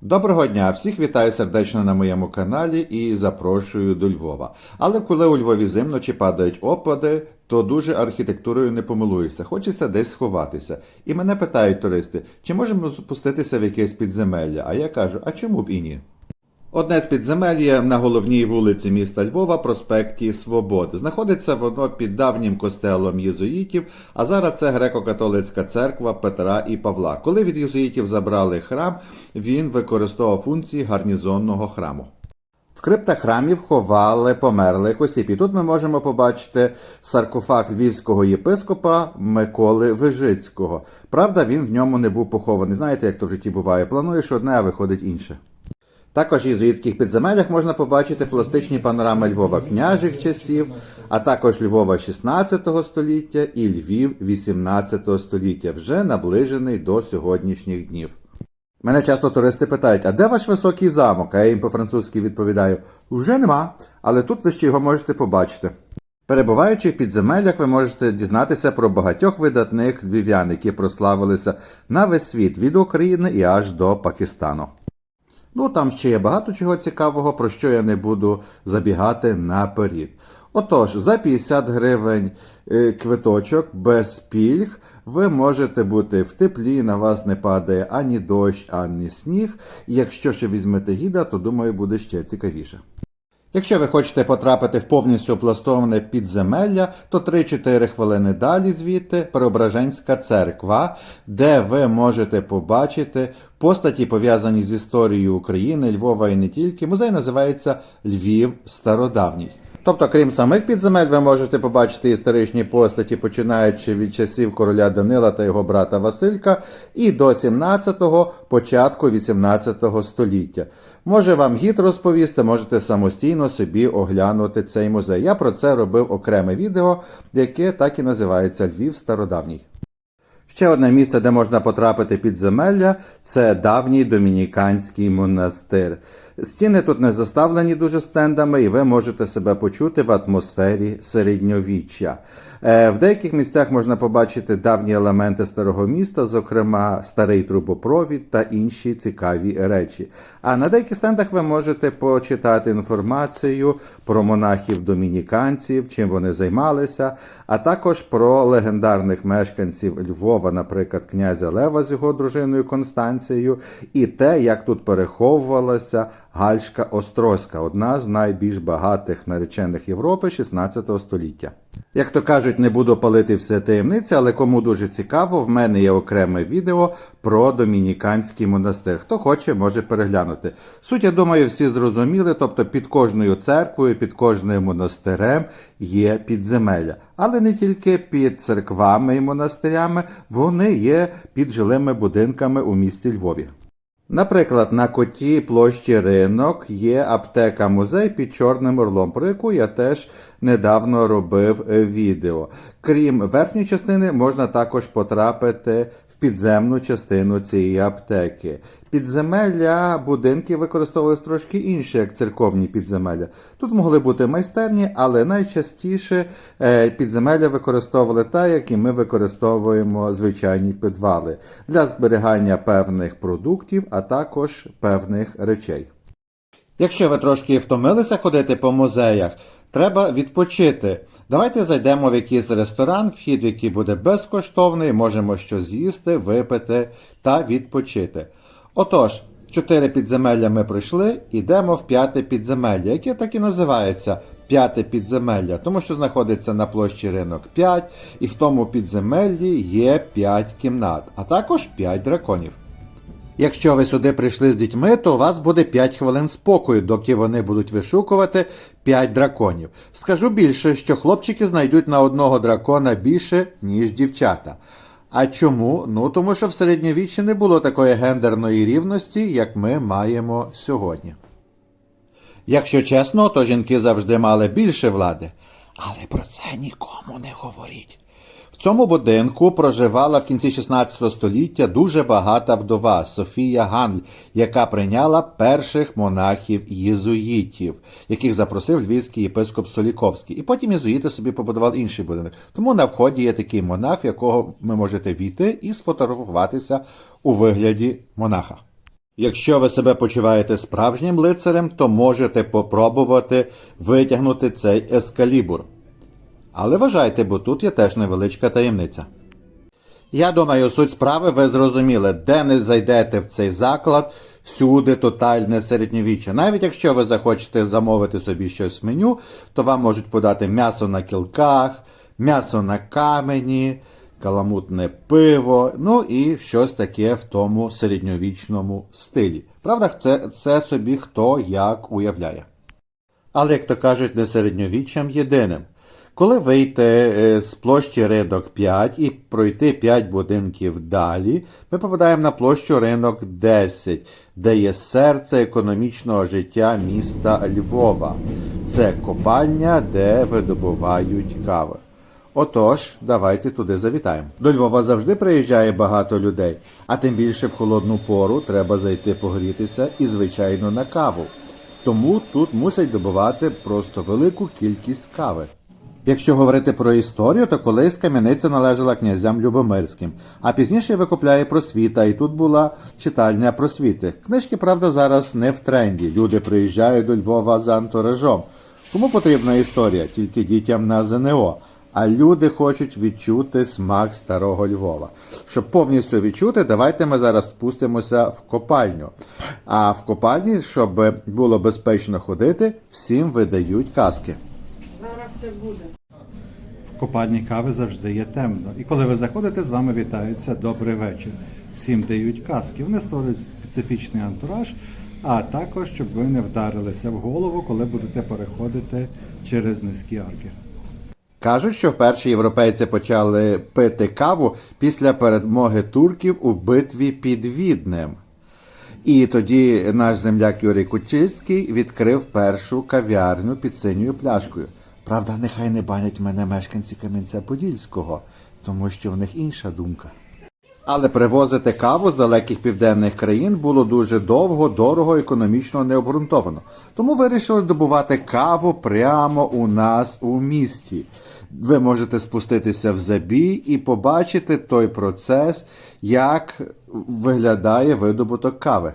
Доброго дня! Всіх вітаю сердечно на моєму каналі і запрошую до Львова. Але коли у Львові зимно чи падають опади, то дуже архітектурою не помилуєшся. Хочеться десь сховатися. І мене питають туристи, чи можемо спуститися в якесь підземелля? А я кажу, а чому б і ні? Одне з підземель на головній вулиці міста Львова, проспекті Свободи. Знаходиться воно під давнім костелом єзуїтів, а зараз це греко-католицька церква Петра і Павла. Коли від єзуїтів забрали храм, він використовував функції гарнізонного храму. В криптах храмів ховали померлих осіб. І тут ми можемо побачити саркофаг львівського єпископа Миколи Вижицького. Правда, він в ньому не був похований. Знаєте, як то в житті буває? Плануєш одне, а виходить інше. Також в єзуїтських підземеллях можна побачити пластичні панорами Львова княжих часів, а також Львова 16 століття і Львів 18 століття, вже наближений до сьогоднішніх днів. Мене часто туристи питають, а де ваш високий замок? А я їм по-французьки відповідаю: вже нема, але тут ви ще його можете побачити. Перебуваючи в підземеллях, ви можете дізнатися про багатьох видатних львів'ян, які прославилися на весь світ від України і аж до Пакистану. Ну, там ще є багато чого цікавого, про що я не буду забігати наперед. Отож, за 50 гривень е, квиточок без пільг ви можете бути в теплі, на вас не падає ані дощ, ані сніг. І якщо ще візьмете гіда, то думаю, буде ще цікавіше. Якщо ви хочете потрапити в повністю облаштоване підземелля, то 3-4 хвилини далі звідти Преображенська церква, де ви можете побачити постаті, пов'язані з історією України, Львова і не тільки. Музей називається Львів Стародавній. Тобто, крім самих підземель, ви можете побачити історичні постаті, починаючи від часів короля Данила та його брата Василька, і до 17-го, початку 18 століття. Може вам гід розповісти, можете самостійно собі оглянути цей музей. Я про це робив окреме відео, яке так і називається Львів Стародавній. Ще одне місце, де можна потрапити під земелля, це давній домініканський монастир. Стіни тут не заставлені дуже стендами, і ви можете себе почути в атмосфері середньовіччя. Е, В деяких місцях можна побачити давні елементи старого міста, зокрема старий трубопровід та інші цікаві речі. А на деяких стендах ви можете почитати інформацію про монахів-домініканців, чим вони займалися, а також про легендарних мешканців Львова, наприклад, князя Лева з його дружиною Констанцією, і те, як тут переховувалася Гальшка Острозька, одна з найбільш багатих наречених Європи 16 століття. Як то кажуть, не буду палити все таємниці, але кому дуже цікаво, в мене є окреме відео про домініканський монастир. Хто хоче, може переглянути. Суть, я думаю, всі зрозуміли, тобто під кожною церквою, під кожним монастирем є підземелля. Але не тільки під церквами і монастирями, вони є під жилими будинками у місті Львові. Наприклад, на коті площі ринок є аптека-музей під Чорним Орлом, про яку я теж недавно робив е, відео. Крім верхньої частини, можна також потрапити в підземну частину цієї аптеки. Підземелля будинки використовувалися трошки інше, як церковні підземелля. Тут могли бути майстерні, але найчастіше е, підземелля використовували так, як і ми використовуємо звичайні підвали для зберігання певних продуктів, а також певних речей. Якщо ви трошки втомилися ходити по музеях, треба відпочити. Давайте зайдемо в якийсь ресторан, вхід в який буде безкоштовний, можемо щось з'їсти, випити та відпочити. Отож, чотири підземелля ми пройшли, йдемо в п'яте підземелля, яке так і називається п'яте підземелля, тому що знаходиться на площі ринок 5, і в тому підземеллі є 5 кімнат, а також 5 драконів. Якщо ви сюди прийшли з дітьми, то у вас буде 5 хвилин спокою, доки вони будуть вишукувати 5 драконів. Скажу більше, що хлопчики знайдуть на одного дракона більше, ніж дівчата. А чому? Ну тому що в середньовіччі не було такої гендерної рівності, як ми маємо сьогодні. Якщо чесно, то жінки завжди мали більше влади. Але про це нікому не говоріть. В цьому будинку проживала в кінці 16 століття дуже багата вдова Софія Ганль, яка прийняла перших монахів єзуїтів, яких запросив львівський єпископ Соліковський. І потім єзуїти собі побудували інший будинок. Тому на вході є такий монах, в якого ви можете війти і сфотографуватися у вигляді монаха. Якщо ви себе почуваєте справжнім лицарем, то можете попробувати витягнути цей ескалібур. Але вважайте, бо тут є теж невеличка таємниця. Я думаю, суть справи ви зрозуміли, де не зайдете в цей заклад, всюди тотальне середньовіччя. Навіть якщо ви захочете замовити собі щось в меню, то вам можуть подати м'ясо на кілках, м'ясо на камені, каламутне пиво, ну і щось таке в тому середньовічному стилі. Правда, це, це собі хто як уявляє. Але, як то кажуть, не середньовіччям єдиним. Коли вийти е, з площі ринок 5 і пройти 5 будинків далі, ми попадаємо на площу ринок 10, де є серце економічного життя міста Львова. Це копальня, де видобувають каву. Отож, давайте туди завітаємо. До Львова завжди приїжджає багато людей, а тим більше в холодну пору треба зайти погрітися і, звичайно, на каву. Тому тут мусять добувати просто велику кількість кави. Якщо говорити про історію, то колись кам'яниця належала князям Любомирським, а пізніше викупляє просвіта, і тут була читальня просвіти. Книжки, правда, зараз не в тренді. Люди приїжджають до Львова за антуражом. Кому потрібна історія? Тільки дітям на ЗНО. А люди хочуть відчути смак старого Львова. Щоб повністю відчути, давайте ми зараз спустимося в копальню. А в копальні, щоб було безпечно ходити, всім видають каски. Все буде. В копальні кави завжди є темно. І коли ви заходите, з вами вітаються добрий вечір. Всім дають каски. Вони створюють специфічний антураж, а також щоб ви не вдарилися в голову, коли будете переходити через низькі арки. Кажуть, що вперше європейці почали пити каву після перемоги турків у битві під Віднем. І тоді наш земляк Юрій Кучильський відкрив першу кав'ярню під синьою пляшкою. Правда, нехай не банять мене мешканці Кам'янця-Подільського, тому що в них інша думка. Але привозити каву з далеких південних країн було дуже довго, дорого, економічно необґрунтовано. Тому вирішили добувати каву прямо у нас у місті. Ви можете спуститися в забій і побачити той процес, як виглядає видобуток кави.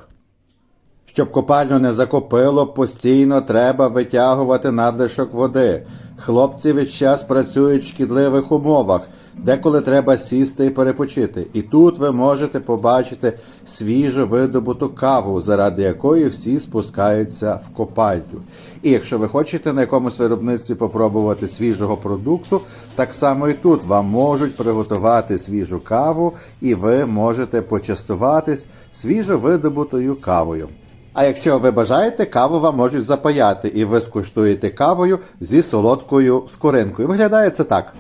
Щоб копальню не закопило, постійно треба витягувати надлишок води. Хлопці весь час працюють в шкідливих умовах, деколи треба сісти і перепочити. І тут ви можете побачити свіжу видобуту каву, заради якої всі спускаються в копальню. І якщо ви хочете на якомусь виробництві попробувати свіжого продукту, так само і тут вам можуть приготувати свіжу каву, і ви можете почастуватись свіжо видобутою кавою. А якщо ви бажаєте, каву вам можуть запаяти, і ви скуштуєте кавою зі солодкою скоринкою. Виглядає це так.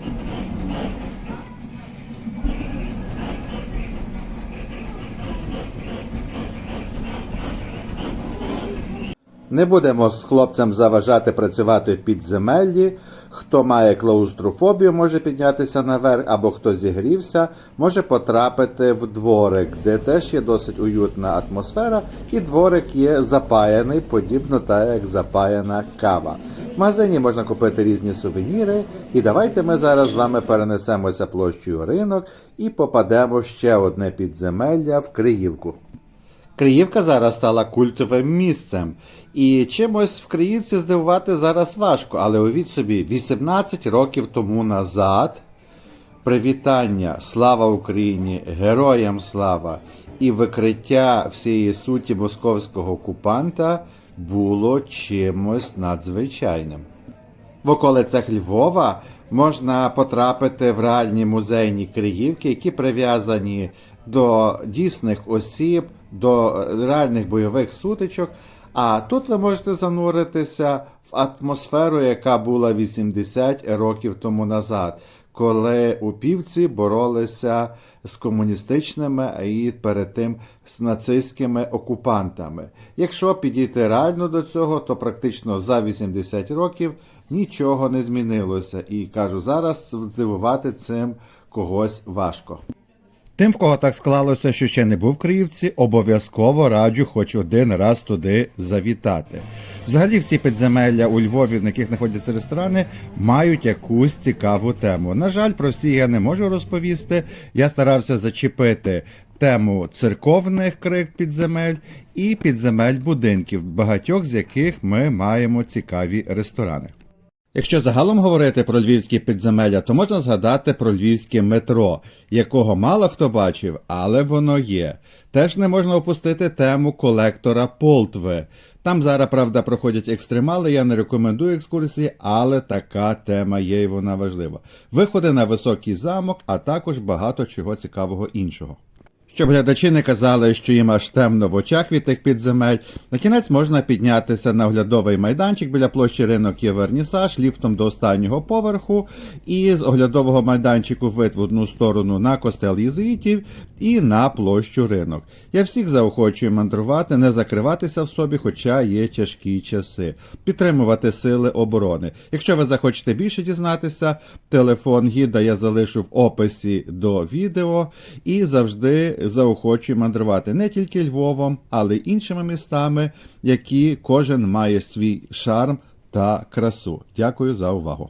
Не будемо з хлопцям заважати працювати в підземеллі. Хто має клаустрофобію, може піднятися наверх, або хто зігрівся, може потрапити в дворик, де теж є досить уютна атмосфера, і дворик є запаяний, подібно так, як запаяна кава. В магазині можна купити різні сувеніри. І давайте ми зараз з вами перенесемося площею ринок і попадемо ще одне підземелля в Криївку. Криївка зараз стала культовим місцем, і чимось в Криївці здивувати зараз важко, але уявіть собі, 18 років тому назад привітання Слава Україні, героям слава і викриття всієї суті московського окупанта було чимось надзвичайним. В околицях Львова можна потрапити в реальні музейні Криївки, які прив'язані до дійсних осіб, до реальних бойових сутичок. А тут ви можете зануритися в атмосферу, яка була 80 років тому назад, коли упівці боролися з комуністичними і перед тим з нацистськими окупантами. Якщо підійти реально до цього, то практично за 80 років нічого не змінилося. І кажу, зараз здивувати цим когось важко. Тим, в кого так склалося, що ще не був в Криївці, обов'язково раджу хоч один раз туди завітати. Взагалі, всі підземелля у Львові, на яких знаходяться ресторани, мають якусь цікаву тему. На жаль, про всі я не можу розповісти. Я старався зачепити тему церковних крик підземель і підземель будинків, багатьох з яких ми маємо цікаві ресторани. Якщо загалом говорити про львівські підземелля, то можна згадати про львівське метро, якого мало хто бачив, але воно є. Теж не можна опустити тему колектора Полтви. Там зараз, правда, проходять екстремали, я не рекомендую екскурсії, але така тема є і вона важлива. Виходи на високий замок, а також багато чого цікавого іншого. Щоб глядачі не казали, що їм аж темно в очах від тих підземель, на кінець можна піднятися на оглядовий майданчик біля площі ринок є вернісаж, ліфтом до останнього поверху, і з оглядового майданчику вид в одну сторону на костел єзуїтів і на площу ринок. Я всіх заохочую мандрувати, не закриватися в собі, хоча є тяжкі часи, підтримувати сили оборони. Якщо ви захочете більше дізнатися, телефон гіда я залишу в описі до відео і завжди заохочую мандрувати не тільки Львовом, але й іншими містами, які кожен має свій шарм та красу. Дякую за увагу.